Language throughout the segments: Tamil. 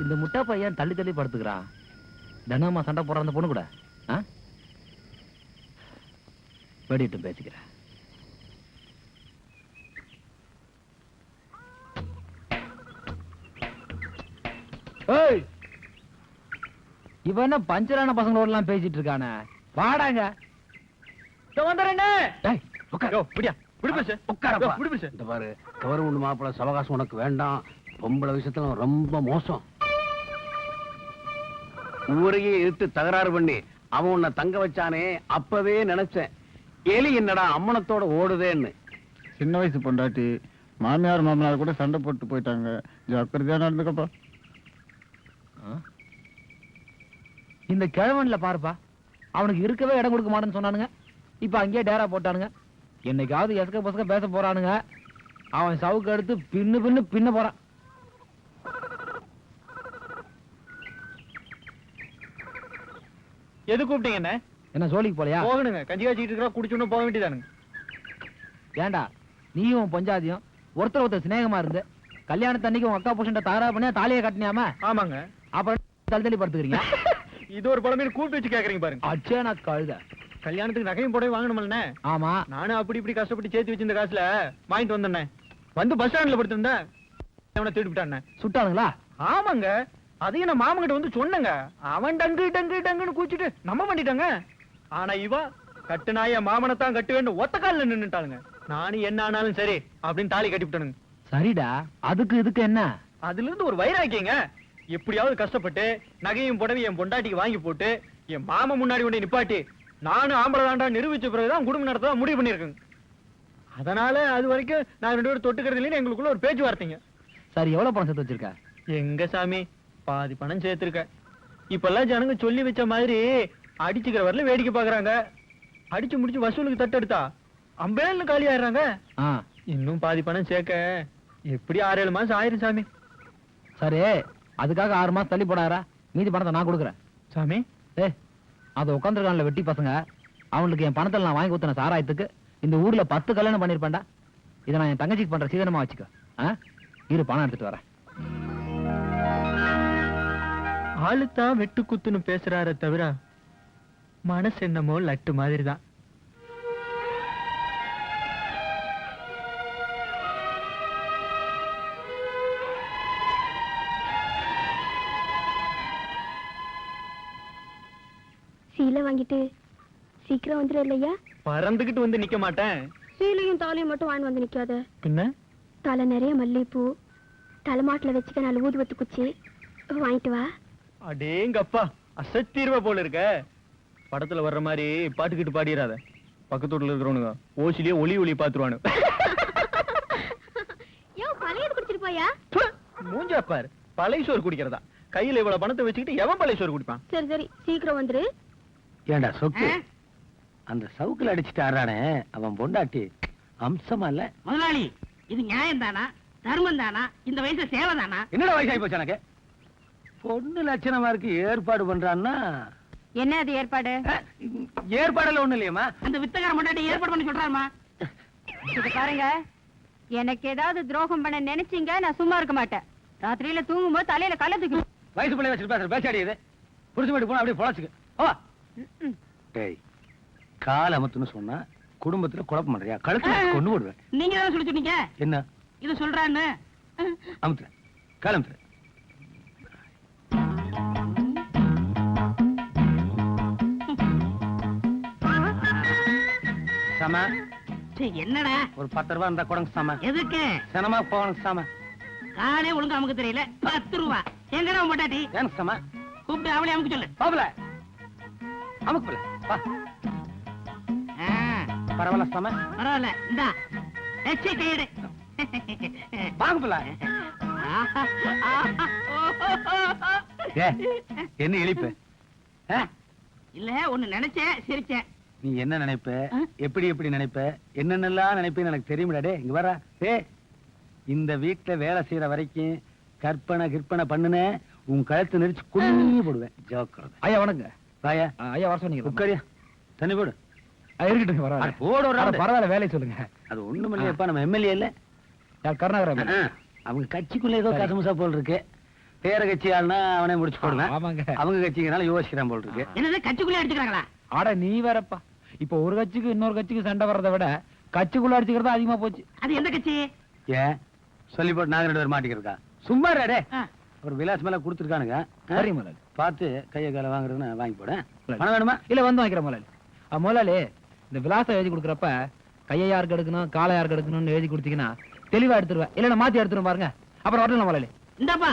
இந்த முட்டா பையன் தள்ளி தள்ளி படுத்துக்கிறான். தினமா சண்டை போடுற அந்த பொண்ணு கூட ஆ? வெடிட்டு பேசிக்கிறேன். ஏய்! இவன் என்ன பஞ்சரான பசங்களோட எல்லாம் பேசிட்டு இருக்கானே? வாடாங்க. உனக்கு வேண்டாம். பொம்பளை விஷயத்துல ரொம்ப மோசம். ஊரையே எடுத்து தகராறு பண்ணி அவன் உன்னை தங்க வச்சானே அப்பவே நினைச்சேன். எலி என்னடா அம்மனத்தோட ஓடுதேன்னு. சின்ன வயசு பொண்டாட்டி மாமியார் மாமனார் கூட சண்டை போட்டு போயிட்டாங்க. ஜாக்கிரதையா நடந்துக்கப்பா? இந்த கிழவன்ல பாருப்பா அவனுக்கு இருக்கவே இடம் கொடுக்க மாட்டேன்னு சொன்னானுங்க. இப்ப அங்கேயே டேரா போட்டானுங்க. என்னைக்காவது எசக்க பசக்க பேச போறானுங்க. அவன் சவுக்கு எடுத்து பின்னு பின்னு பின்ன போறான். எது கூப்பிட்டீங்க என்ன? என்ன சோழிக்கு போலையா? போகணுங்க. கஞ்சி காய்ச்சிட்டு இருக்கிறா குடிச்சுன்னு போக வேண்டியதானுங்க. ஏன்டா நீயும் பஞ்சாதியும் ஒருத்தர் ஒருத்தர் சிநேகமா இருந்து கல்யாணத்தன்னைக்கு உன் அக்கா புருஷன்ட்ட தகராறு பண்ணி தாலியை கட்டினியாம? ஆமாங்க. அப்புறம் தள்ளி படுத்துக்கிறீங்க? இது ஒரு பழமையை கூப்பிட்டு வச்சு கேக்குறீங்க பாருங்க. அச்சே நான் கழுத. கல்யாணத்துக்கு நகையும் புடவை வாங்கணுமல்ல ஆமா. நானும் அப்படி இப்படி கஷ்டப்பட்டு சேர்த்து வச்சிருந்த காசுல வாங்கிட்டு வந்தேன் வந்து பஸ் ஸ்டாண்ட்ல படுத்திருந்தேன். அவனை தேடி விட்டானே. சுட்டானுங்களா? ஆமாங்க. அதையும் நான் மாமன் கிட்ட வந்து சொன்னேங்க. அவன் டங்கு டங்கு டங்குன்னு கூச்சிட்டு நம்ம பண்ணிட்டாங்க ஆனா இவ கட்டு நாய மாமனைத்தான் கட்டு வேண்டும் ஒத்த காலில் நின்னுட்டாளுங்க. நானும் என்ன ஆனாலும் சரி அப்படின்னு தாலி கட்டி விட்டானுங்க சரிடா. அதுக்கு இதுக்கு என்ன? அதுல இருந்து ஒரு வைராக்கியங்க. எப்படியாவது கஷ்டப்பட்டு நகையும் புடவையும் என் பொண்டாட்டிக்கு வாங்கி போட்டு என் மாமா முன்னாடி கொண்டு நிப்பாட்டி நானும் ஆம்பளை தாண்டா நிரூபிச்ச பிறகுதான் குடும்ப நடத்த முடிவு பண்ணிருக்கேங்க அதனால அது வரைக்கும் நான் ரெண்டு பேரும் தொட்டுக்கிறது இல்லைன்னு எங்களுக்குள்ள ஒரு பேச்சுவார்த்தைங்க. சரி எவ்வளவு பணம் சேர்த்து வச்சிருக்க? எங்க சாமி? பாதி பணம் சேர்த்திருக்க. இப்பெல்லாம் ஜனங்க சொல்லி வச்ச மாதிரி அடிச்சுக்கிற வரல வேடிக்கை பாக்குறாங்க. அடிச்சு முடிச்சு வசூலுக்கு தட்டெடுத்தா அம்பேல்னு காலி ஆயிடுறாங்க. இன்னும் பாதி பணம் சேர்க்க. எப்படி ஆறு ஏழு மாசம் ஆயிரும் சாமி. சரி அதுக்காக ஆறு மாசம் தள்ளி போடாரா மீதி பணத்தை நான் கொடுக்குறேன். சாமி? ஏ அது உட்காந்துருக்கான்ல வெட்டி பசங்க. அவனுக்கு என் பணத்தை நான் வாங்கி ஊத்தின சாராயத்துக்கு. இந்த ஊர்ல பத்து கல்யாணம் பண்ணிருப்பேன்டா இதை நான் என் தங்கச்சிக்கு பண்ற சீதனமா வச்சுக்க? இரு பணம் எடுத்துட்டு வரேன். ஆளுத்தான் வெட்டு குத்துன்னு பேசுறாரே தவிர மனசு என்னமோ லட்டு மாதிரி தான் சீலை வாங்கிட்டு சீக்கிரம் வந்துடும் இல்லையா? பறந்துகிட்டு வந்து நிக்க மாட்டேன். சீலையும் தாலியும் மட்டும் வாங்கி வந்து நிக்காத. பின்ன? தலை நிறைய மல்லிகைப்பூ தலைமாட்டுல வச்சுக்க நல்ல ஊதுவத்து குச்சி வாங்கிட்டு வா. அடேங்கப்பா அசத்தீர்வ போல இருக்க. படத்துல வர்ற மாதிரி பாட்டுக்கிட்டு பாடிடாத பக்கத்து வீட்டுல இருக்கிறவனுங்க ஓசிலேயே ஒளி ஒளி பாத்துருவானு. மூஞ்சா பாரு. பழைய சோறு குடிக்கிறதா? கையில இவ்வளவு பணத்தை வச்சுக்கிட்டு எவன் பழைய சோறு குடிப்பான்? சரி சரி சீக்கிரம் வந்துரு. ஏண்டா சொக்கு? அந்த சவுக்குல அடிச்சுட்டு ஆறானே அவன் பொண்டாட்டி. அம்சமா இல்ல? முதலாளி இது நியாயம் தானா தர்மம் தானா இந்த வயசுல சேவை தானா என்னடா வயசாகி போச்சு எனக்கு பொண்ணு லட்சணமா இருக்கு ஏற்பாடு பண்றான்னா? என்ன அது ஏற்பாடு? ஏற்பாடெல்லாம் ஒண்ணு இல்லையம்மா. அந்த வித்தகார முன்னாடி ஏற்பாடு பண்ணி சொல்றாருமா இது பாருங்க எனக்கு ஏதாவது துரோகம் பண்ண நினைச்சீங்க நான் சும்மா இருக்க மாட்டேன். ராத்திரியில தூங்கும்போது தலையில கள்ள தூக்கி வயசு பிள்ளை வச்சுட்டு பேசுற பேச்சாடி இது. புடிச்சு போயிட்டு போனா அப்படியே பொழச்சுக்கு. ஓ டேய் கால் அமத்துன்னு சொன்னா குடும்பத்துல குழப்பம் பண்றியா? கழுத்து கொண்டு போடுவேன். நீங்க தான் சொல்லி சொன்னீங்க என்ன? இது சொல்றான்னு அமுத்துற கால் அமுத்துற சம. என்னடா? ஒரு பத்து ரூபா இருந்தா கொடுங்க சம. எதுக்கு? சனமா போகணும் சம. காலே ஒழுங்கா நமக்கு தெரியல. பத்து ரூபா. எங்கடா உன் பொண்டாட்டி? எனக்கு சம? கூப்பிட்டு அவளே அமுக்கு சொல்லு. பாபுல. அமுக்கு வா. ஆ, பரவாயில்ல சம. பரவாயில்ல. இந்தா. எச்சி கையெடு வாங்க ஏ என்ன இழிப்பு? இல்ல ஒண்ணு நினைச்சேன் சிரிச்சேன். நீ என்ன நினைப்ப? எப்படி எப்படி நினைப்ப? என்னென்னலாம் நினைப்பேன்னு எனக்கு தெரியுமிடா டே இங்க வர டே இந்த வீட்டுல வேலை செய்யற வரைக்கும் கற்பனை கிற்பனை பண்ணுன உன் கழுத்து நெரிச்சு குடிஞ்சு போடுவேன். ஜோக்கிறது ஐயா வணக்கங்க வாயா ஐயா. வர சொன்னீங்க. உட்காரியா தண்ணி போடு. இருக்கட்டும் பரவாயில்ல போடு. பரவாயில்ல வேலையை சொல்லுங்க. அது ஒண்ணும் இல்லையப்பா நம்ம எம்எல்ஏ இல்ல. ஆ, அவங்க கட்சிக்குள்ள ஏதோ. கசமுசா போல் இருக்கு வேற கட்சி ஆளுனா அவனே முடிச்சு போடுவேன். ஆமாங்க. அவங்க கட்சிங்கனால யோசிக்கிறான் போல் இருக்கு என்னது கட்சிக்குள்ளே அடிச்சுக்கிறாங்களா அட நீ வேறப்பா. இப்போ ஒரு கட்சிக்கு இன்னொரு கட்சிக்கு சண்டை வர்றதை விட கட்சிக்குள்ள அடிச்சுக்கிறது அதிகமா போச்சு. அது எந்த கட்சி? ஏன்? சொல்லி போட்டு நாங்க ரெண்டு பேரும் மாட்டிக்கிறக்கா சும்மா டே ஆ. ஒரு விலாஸ் மேல கொடுத்துருக்கானுங்க. சரி முதலாளி பார்த்து கையை காலை வாங்குறதுன்னு வாங்கி போடேன் சரி. பணம் வேணுமா? இல்ல வந்து வாங்கிக்கிறேன் முதலாளி முதலாளி இந்த விலாசம் எழுதி கொடுக்குறப்ப கையை யாருக்கு எடுக்கணும் காலை யாருக்கு எடுக்கணும்னு எழுதி கொடுத்தீங்கன்னா தெளிவா எடுத்துருவேன். இல்ல நான் மாத்தி எடுத்துருவேன் பாருங்க. அப்புறம் வரலாம் முதலாளி இந்தாப்பா?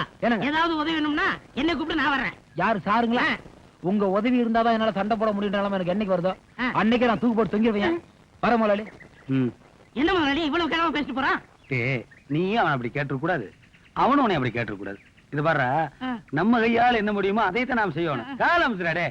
ஏதாவது உதவி வேணும்னா என்ன கூப்பிட்டு நான் வர்றேன். யாரு சாருங்களா? உங்க உதவி இருந்தாதான் என்னால சண்டை போட முடியுன்ற நிலைமை எனக்கு என்னைக்கு வருதோ. அன்னைக்கே நான் தூக்கு போட்டு தொங்கிடுவேன் வர முதலாளி. ம். என்ன முதலாளி? இவ்வளவு கிழமை பேசிட்டு போறான்? நீயும் அவன் அப்படி கேட்டுற கூடாது. அவனும் உன்னை அப்படி கேட்டுற கூடாது. இது பாரு. நம்ம கையால என்ன முடியுமோ அதை தான் நாம் செய்யணும். காலம் டே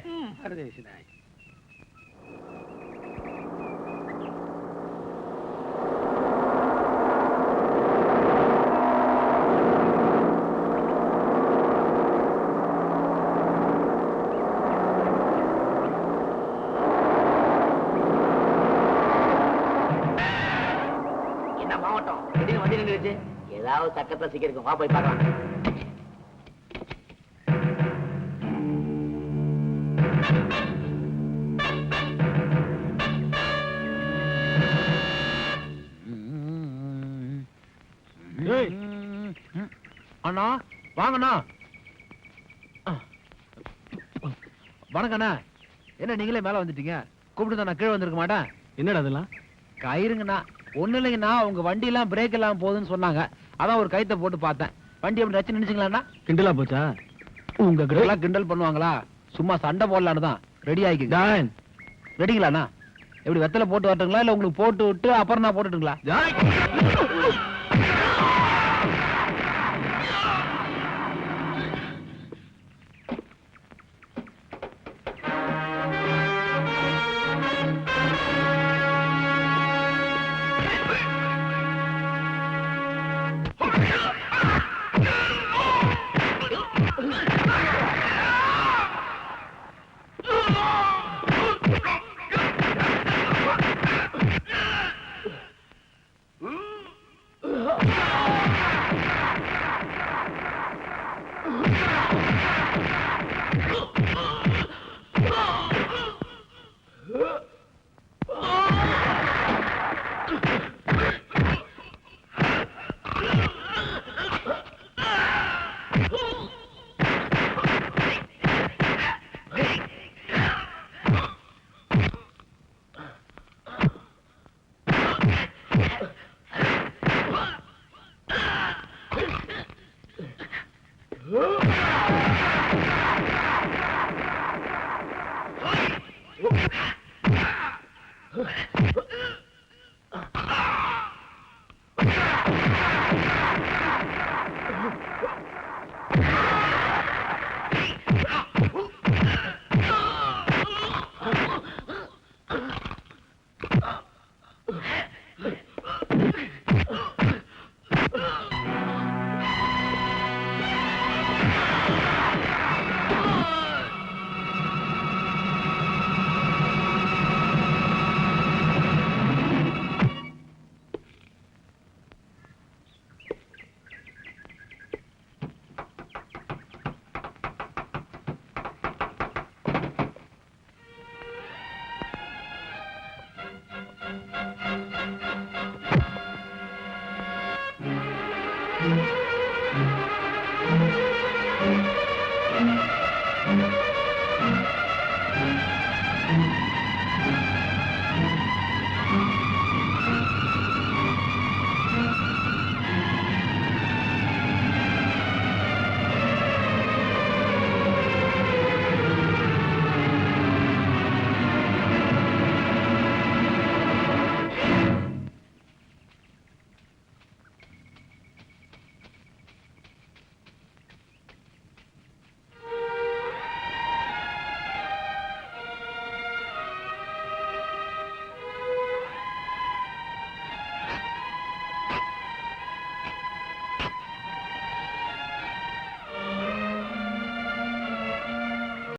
ஏதாவது சக்கத்தை சிக்கிருக்கும் வா போய் பார்க்கலாம். அண்ணா வாங்கண்ணா. வணக்கண்ணா என்ன நீங்களே மேல வந்துட்டீங்க? கூப்பிட்டு நான் கீழே வந்திருக்க மாட்டேன். என்னடா அதெல்லாம் கயிறுங்கண்ணா. ஒண்ணு இல்லைங்கண்ணா உங்க வண்டி எல்லாம் பிரேக் எல்லாம் போகுதுன்னு சொன்னாங்க. அதான் ஒரு கயித்தை போட்டு பார்த்தேன். வண்டி அப்படி ரச்சு நினைச்சுங்களாண்ணா கிண்டலா போச்சா? உங்க கிட்ட எல்லாம் கிண்டல் பண்ணுவாங்களா? சும்மா சண்டை போடலான்னு தான். ரெடி ஆயிக்குங்க டான் ரெடிங்களாண்ணா எப்படி வெத்தலை போட்டு வரட்டுங்களா? இல்ல உங்களுக்கு போட்டு விட்டு அப்புறம் நான் போட்டுட்டுங்களா?